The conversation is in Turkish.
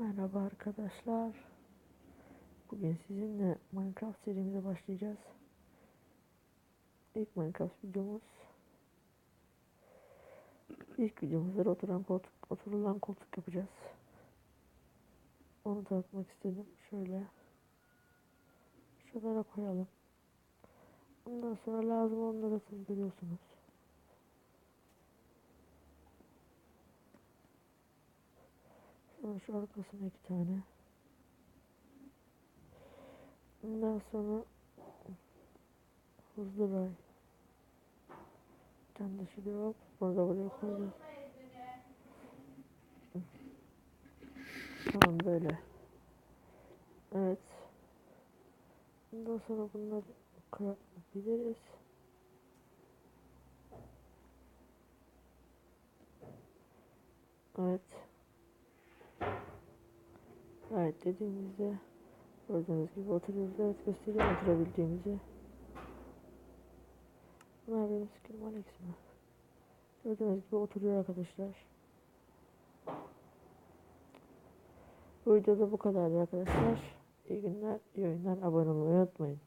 Merhaba arkadaşlar. Bugün sizinle Minecraft serimize başlayacağız. İlk Minecraft videomuz. İlk videomuzda oturan koltuk, oturulan koltuk yapacağız. Onu tanıtmak istedim. Şöyle. Şuralara koyalım. Ondan sonra lazım onları siz görüyorsunuz. Sonra şu arkasına iki tane. Ondan sonra hızlı ray. Bir de şuraya hop. Bunu da buraya koyacağız. Tamam böyle. Evet. Ondan sonra bunları kırabiliriz. Evet. Evet dediğimizde gördüğünüz gibi oturuyoruz. Evet göstereyim oturabildiğimizi. Bunlar benim skin Alex mi? Gördüğünüz gibi oturuyor arkadaşlar. Bu videoda bu kadardı arkadaşlar. İyi günler, iyi oyunlar. Abone olmayı unutmayın.